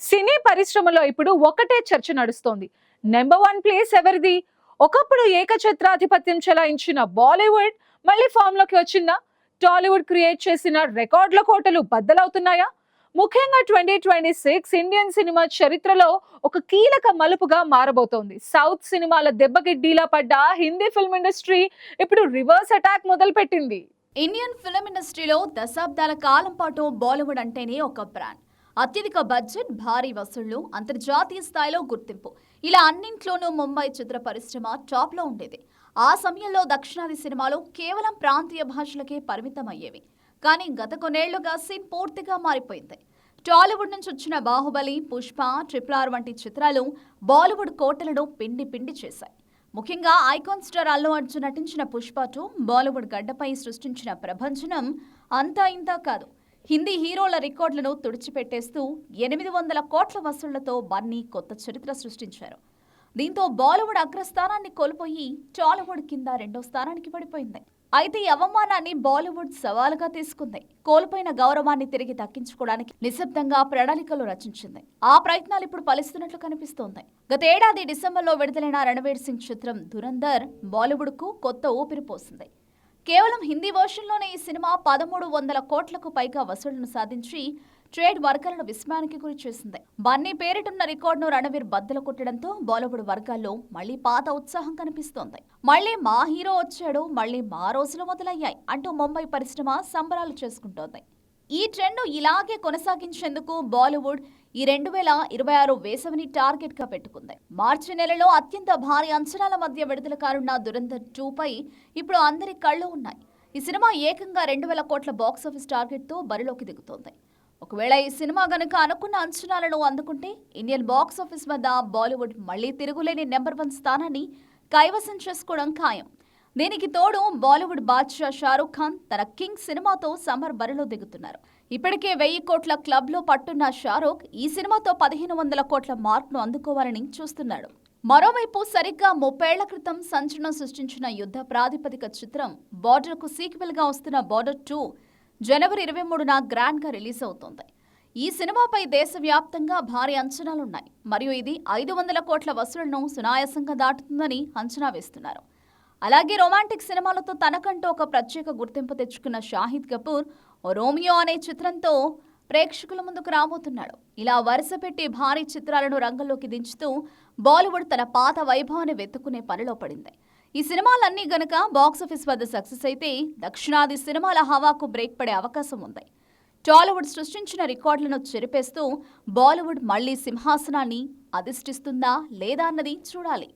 సినీ పరిశ్రమలో ఇప్పుడు ఒకటే చర్చ నడుస్తోంది. నెంబర్ వన్ ప్లేస్ ఎవరిది? ఒకప్పుడు ఏకఛత్రాధిపత్యం చెలాయించిన బాలీవుడ్ మళ్ళీ ఫామ్లోకి వచ్చిందా? టాలీవుడ్ క్రియేట్ చేసిన రికార్డుల కోటలు బద్దలవుతున్నాయా? ముఖ్యంగా twenty twenty six Indian cinema చరిత్రలో ఒక కీలక మలుపుగా మారబోతోంది. సౌత్ సినిమాల దెబ్బకిడ్డీలా పడ్డ హిందీ ఫిల్మ్ ఇండస్ట్రీ ఇప్పుడు రివర్స్ అటాక్ మొదలుపెట్టింది. ఇండియన్ ఫిల్మ్ ఇండస్ట్రీలో దశాబ్దాల కాలం పాటు బాలీవుడ్ అంటేనే ఒక బ్రాండ్ అత్యధిక బడ్జెట్ భారీ వసూళ్ళు అంతర్జాతీయ స్థాయిలో గుర్తింపు. ఇలా అన్నింట్లోనూ ముంబై చిత్ర పరిశ్రమ టాప్లో ఉండేది. ఆ సమయంలో దక్షిణాది సినిమాలు కేవలం ప్రాంతీయ భాషలకే పరిమితం అయ్యేవి కానీ గత కొన్నేళ్ళుగా సీన్ పూర్తిగా మారిపోయింది. టాలీవుడ్ నుంచి వచ్చిన బాహుబలి పుష్ప ట్రిపుల్ ఆర్ వంటి చిత్రాలు బాలీవుడ్ కోటలను పిండి పిండి చేశాయి. ముఖ్యంగా ఐకాన్ స్టార్ అల్లు అర్జున్ నటించిన పుష్ప టూ బాలీవుడ్ గడ్డపై సృష్టించిన ప్రభంజనం అంతా ఇంతా కాదు. హిందీ హీరోల రికార్డులను తుడిచిపెట్టేస్తూ ఎనిమిది వందల కోట్ల వసూళ్ళతో బన్నీ కొత్త చరిత్ర సృష్టించారు. దీంతో బాలీవుడ్ అగ్రస్థానాన్ని కోల్పోయి టాలీవుడ్ కింద రెండో స్థానానికి పడిపోయింది. అయితే ఈ అవమానాన్ని బాలీవుడ్ సవాలుగా తీసుకుంది. కోల్పోయిన గౌరవాన్ని తిరిగి దక్కించుకోవడానికి నిశ్శబ్దంగా ప్రణాళికలు రచించింది. ఆ ప్రయత్నాలు ఇప్పుడు ఫలిస్తున్నట్లు కనిపిస్తోంది. గత ఏడాది డిసెంబర్లో విడుదలైన రణవీర్ సింగ్ చిత్రం దురందర్ బాలీవుడ్కు కొత్త ఊపిరి పోసింది. కేవలం హిందీ వర్షన్లోనే ఈ సినిమా పదమూడు వందల కోట్లకు పైగా వసూళ్ళను సాధించి ట్రేడ్ వర్గాలను విస్మయానికి గురి చేసింది. బన్నీ పేరిటున్న రికార్డును రణవీర్ బద్దలు కొట్టడంతో బాలీవుడ్ వర్గాల్లో మళ్ళీ పాత ఉత్సాహం కనిపిస్తోంది. మళ్ళీ మా హీరో వచ్చాడు మళ్ళీ మా రోజులు మొదలయ్యాయి అంటూ ముంబై పరిశ్రమ సంబరాలు చేసుకుంటోంది. ఈ ట్రెండ్ ఇలాగే కొనసాగించేందుకు బాలీవుడ్ ఈ రెండు వేల ఇరవై ఆరు వేసవిని టార్గెట్గా పెట్టుకుంది. మార్చి నెలలో అత్యంత భారీ అంచనాల మధ్య విడుదల కానున్న దురంధర్ టూ పై ఇప్పుడు అందరి కళ్ళు ఉన్నాయి. ఈ సినిమా ఏకంగా రెండు వేల కోట్ల బాక్సాఫీస్ టార్గెట్తో బరిలోకి దిగుతోంది. ఒకవేళ ఈ సినిమా గనుక అనుకున్న అంచనాలను అందుకుంటే ఇండియన్ బాక్స్ ఆఫీస్ వద్ద బాలీవుడ్ మళ్ళీ తిరుగులేని నెంబర్ వన్ స్థానాన్ని కైవసం చేసుకోవడం ఖాయం. దీనికి తోడు బాలీవుడ్ బాద్షా షారూఖ్ ఖాన్ తన కింగ్ సినిమాతో సమ్మర్ బరిలో దిగుతున్నారు. ఇప్పటికే వెయ్యి కోట్ల క్లబ్లో పట్టున్న షారుఖ్ ఈ సినిమాతో పదిహేను వందల కోట్ల మార్క్ను అందుకోవాలని చూస్తున్నాడు. మరోవైపు సరిగ్గా ముప్పేళ్ళ క్రితం సంచలనం సృష్టించిన యుద్ధ ప్రాతిపదిక చిత్రం బార్డర్కు సీక్వెల్గా వస్తున్న బార్డర్ టూ జనవరి ఇరవై మూడున గ్రాండ్గా రిలీజ్ అవుతోంది. ఈ సినిమాపై దేశవ్యాప్తంగా భారీ అంచనాలున్నాయి. మరియు ఇది ఐదు వందల కోట్ల వసూళ్ళను సునాయాసంగా దాటుతుందని అంచనా వేస్తున్నారు. అలాగే రొమాంటిక్ సినిమాలతో తనకంటూ ఒక ప్రత్యేక గుర్తింపు తెచ్చుకున్న షాహిద్ కపూర్ రోమియో అనే చిత్రంతో ప్రేక్షకుల ముందుకు రాబోతున్నాడు. ఇలా వరుసపెట్టి భారీ చిత్రాలను రంగంలోకి దించుతూ బాలీవుడ్ తన పాత వైభవాన్ని వెతుక్కునే పనిలో పడింది. ఈ సినిమాలన్నీ గనక బాక్సాఫీస్ వద్ద సక్సెస్ అయితే దక్షిణాది సినిమాల హవాకు బ్రేక్ పడే అవకాశం ఉంది. టాలీవుడ్ సృష్టించిన రికార్డులను చెరిపేస్తూ బాలీవుడ్ మళ్ళీ సింహాసనాన్ని అధిష్టిస్తుందా లేదా అన్నది చూడాలి.